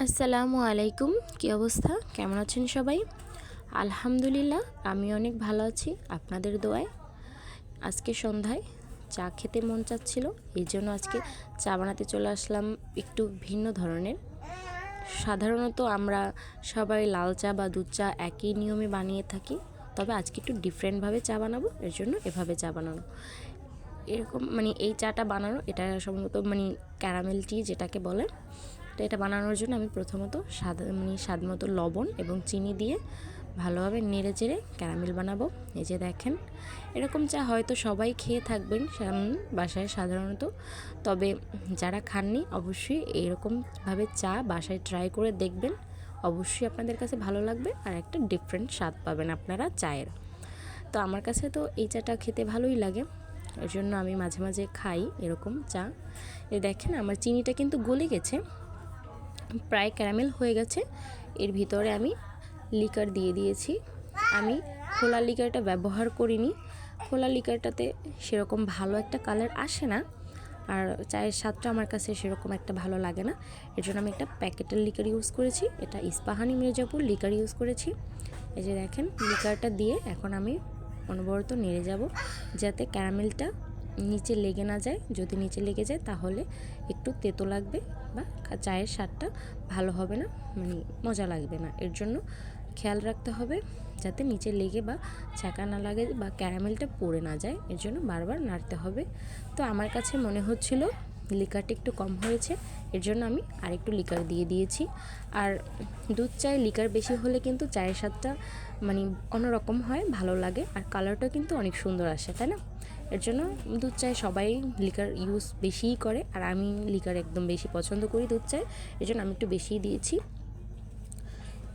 আসসালামু আলাইকুম, কী অবস্থা? কেমন আছেন সবাই? আলহামদুলিল্লাহ, আমি অনেক ভালো আছি, আপনাদের দোয়ায়। আজকে সন্ধ্যায় চা খেতে মন চাচ্ছিল, এই জন্য আজকে চা বানাতে চলে আসলাম একটু ভিন্ন ধরনের। সাধারণত আমরা সবাই লাল চা বা দুধ চা একই নিয়মে বানিয়ে থাকি, তবে আজকে একটু ডিফারেন্টভাবে চা বানাবো, এর জন্য এভাবে চা বানানো। এরকম মানে এই চাটা বানানো, এটা সম্ভবত মানে ক্যারামেল টি যেটাকে বলে তো এটা বানানোর জন্য আমি প্রথমত স্বাদ মানে স্বাদ মতো লবণ এবং চিনি দিয়ে ভালোভাবে নেড়ে চেড়ে ক্যারামেল বানাবো। এই যে দেখেন, এরকম চা হয়তো সবাই খেয়ে থাকবেন বাসায় সাধারণত। তবে যারা খাননি, অবশ্যই এরকমভাবে চা বাসায় ট্রাই করে দেখবেন। অবশ্যই আপনাদের কাছে ভালো লাগবে আর একটা ডিফারেন্ট স্বাদ পাবেন আপনারা চায়ের। তো আমার কাছে তো এই চাটা খেতে ভালোই লাগে, এর জন্য আমি মাঝে মাঝে খাই এরকম চা। এ দেখেন, আমার চিনিটা কিন্তু গলে গেছে। প্রায় ক্যারামেল হয়ে গেছে। এর ভিতরে আমি লিকার দিয়ে দিয়েছি। আমি খোলা লিকারটা ব্যবহার করিনি। খোলা লিকারটাতে সেরকম ভালো একটা কালার আসে না। আর চায়ের স্বাদটা আমার কাছে সেরকম একটা ভালো লাগে না। এর জন্য আমি একটা প্যাকেটের লিকার ইউজ করেছি। এটা ইস্পাহানি মির্জাপুর লিকার ইউজ করেছি। এই যে দেখেন, লিকারটা দিয়ে এখন আমি অনবরত নেড়ে যাব, যাতে ক্যারামেলটা নিচে লেগে না যায়, যদি নিচে লেগে যায় তাহলে একটু তেতো লাগবে বা চায়ের স্বাদটা ভালো হবে না মানে মজা লাগবে না। এর জন্য খেয়াল রাখতে হবে যাতে নিচে লেগে বা ছ্যাঁকা না লাগে বা ক্যারামেলটা পড়ে না যায়, এর জন্য বারবার নাড়তে হবে। তো আমার কাছে মনে হচ্ছিল লিকারটা একটু কম হয়েছে, এর জন্য আমি আরেকটু লিকার দিয়ে দিয়েছি। আর দুধ চায়ে লিকার বেশি হলে কিন্তু চায়ের স্বাদটা মানে অন্যরকম হয়, ভালো লাগে। আর কালারটাও কিন্তু অনেক সুন্দর আসে, তাই না? এর জন্য দুধ চায় সবাই লিকার ইউজ বেশিই করে, আর আমি লিকার একদম বেশি পছন্দ করি দুধ চায় এর জন্য আমি একটু বেশিই দিয়েছি।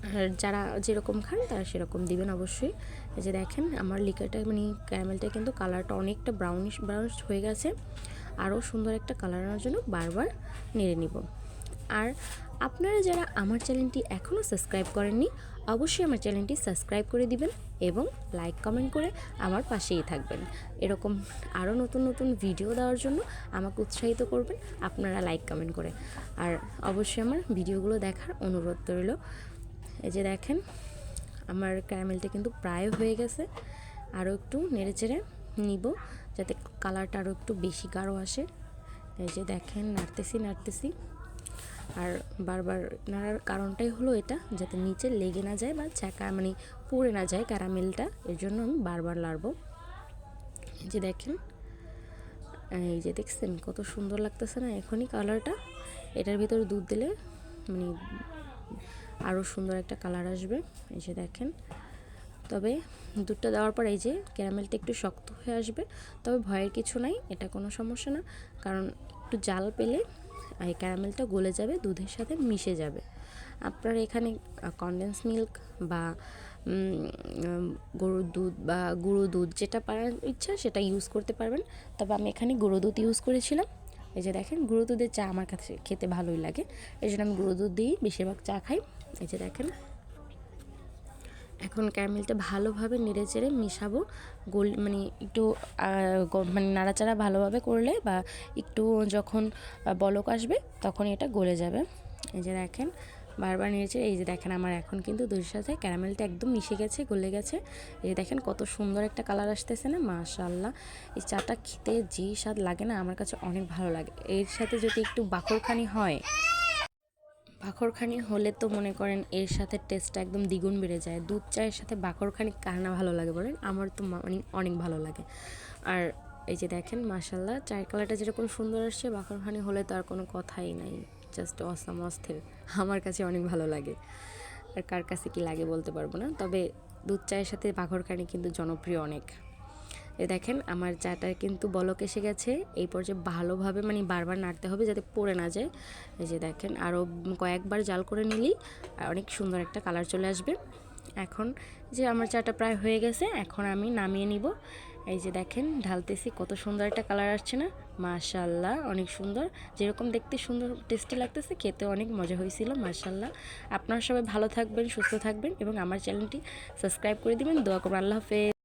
আর যারা যেরকম খান, তারা সেরকম দিবেন অবশ্যই। যে দেখেন, আমার লিকারটা মানে ক্যারামেলটা কিন্তু কালারটা অনেকটা ব্রাউনিশ ব্রাউনিশ হয়ে গেছে। আরও সুন্দর একটা কালার আনার জন্য বারবার নেড়ে নিব। আর আপনারা যারা আমার চ্যানেলটি এখনও সাবস্ক্রাইব করেননি, অবশ্যই আমার চ্যানেলটি সাবস্ক্রাইব করে দিবেন এবং লাইক, কমেন্ট করে আমার পাশেই থাকবেন। এরকম আরও নতুন নতুন ভিডিও দেওয়ার জন্য আমাকে উৎসাহিত করবেন আপনারা লাইক, কমেন্ট করে। আর অবশ্যই আমার ভিডিওগুলো দেখার অনুরোধ রইল। এই যে দেখেন, আমার ক্যারামেলটা কিন্তু প্রায় হয়ে গেছে। আরও একটু নেড়ে চেড়ে নিব যাতে কালারটা আরও একটু বেশি গাঢ় আসে। এই যে দেখেন, নাড়তেছি নাড়তেছি। আর বারবার নাড়ার কারণটাই হলো এটা, যাতে নিচে লেগে না যায় বা চাকা মানে পড়ে না যায় ক্যারামেলটা, এর জন্য আমি বারবার লাড়বো এই যে দেখেন, এই যে দেখছেন কত সুন্দর লাগতেছে না এখনই কালারটা। এটার ভিতরে দুধ দিলে মানে আরও সুন্দর একটা কালার আসবে। এই যে দেখেন, তবে দুধটা দেওয়ার পর এই যে ক্যারামেলটা একটু শক্ত হয়ে আসবে। তবে ভয়ের কিছু নাই, এটা কোনো সমস্যা না। কারণ একটু জাল পেলে এই ক্যারামেলটা গলে যাবে, দুধের সাথে মিশে যাবে। আপনার এখানে কনডেন্স মিল্ক বা গরুর দুধ বা গুঁড়ো দুধ যেটা পারার ইচ্ছা সেটা ইউজ করতে পারবেন। তবে আমি এখানে গুঁড়ো দুধ ইউজ করেছিলাম। এই যে দেখেন, গুঁড়ো দুধের চা আমার কাছে খেতে ভালোই লাগে। এই জন্য আমি গুঁড়ো দুধ দিয়েই বেশিরভাগ চা খাই। এই যে দেখেন এখন ক্যারামেলটা ভালোভাবে নেড়ে চেড়ে মিশাবো, গোল মানে একটু মানে নাড়াচাড়া ভালোভাবে করলে বা একটু যখন বলক আসবে তখন এটা গলে যাবে। এই যে দেখেন, বারবার নিয়েছে এই যে দেখেন আমার এখন কিন্তু দুধের সাথে ক্যারামেলটা একদম মিশে গেছে, গলে গেছে। এই দেখেন কত সুন্দর একটা কালার আসতেছে না মাশাল্লাহ এই চাটা খেতে যে স্বাদ লাগে না, আমার কাছে অনেক ভালো লাগে। এর সাথে যদি একটু বাকরখানি হয় বাকরখানি হলে তো মনে করেন এর সাথে টেস্টটা একদম দ্বিগুণ বেড়ে যায়। দুধ চায়ের সাথে বাকরখানি কার না ভালো লাগে বলেন? আমার তো অনেক অনেক ভালো লাগে। আর এই যে দেখেন মাসাল্লাহ চায়ের কালারটা যেরকম সুন্দর আসছে, বাকরখানি হলে তো আর কোনো কথাই নাই। জাস্ট অসাম অস্থির। আমার কাছে অনেক ভালো লাগে। আর কার কাছে কি লাগে বলতে পারব না। তবে দুধ চায়ের সাথে বাকরখানি কিন্তু জনপ্রিয় অনেক। দেখেন, আমার চাটা কিন্তু বলক এসে গেছে। এই পর্যায়ে ভালোভাবে মানে বারবার নাড়তে হবে যাতে পড়ে না যায়। এই যে দেখেন, আরও কয়েকবার জাল করে নিলেই অনেক সুন্দর একটা কালার চলে আসবে। এখন যে আমার চাটা প্রায় হয়ে গেছে, এখন আমি নামিয়ে নিব। এই যে দেখেন, ঢালতেছি, কত সুন্দর একটা কালার আসছে না? মাশাল্লাহ, অনেক সুন্দর। যেরকম দেখতে সুন্দর, টেস্টি লাগতেছে, খেতে অনেক মজা হয়েছিল, মাশাল্লাহ। আপনারা সবাই ভালো থাকবেন, সুস্থ থাকবেন, এবং আমার চ্যানেলটি সাবস্ক্রাইব করে দিবেন। দোয়া করবেন, আল্লাহ হাফেজ।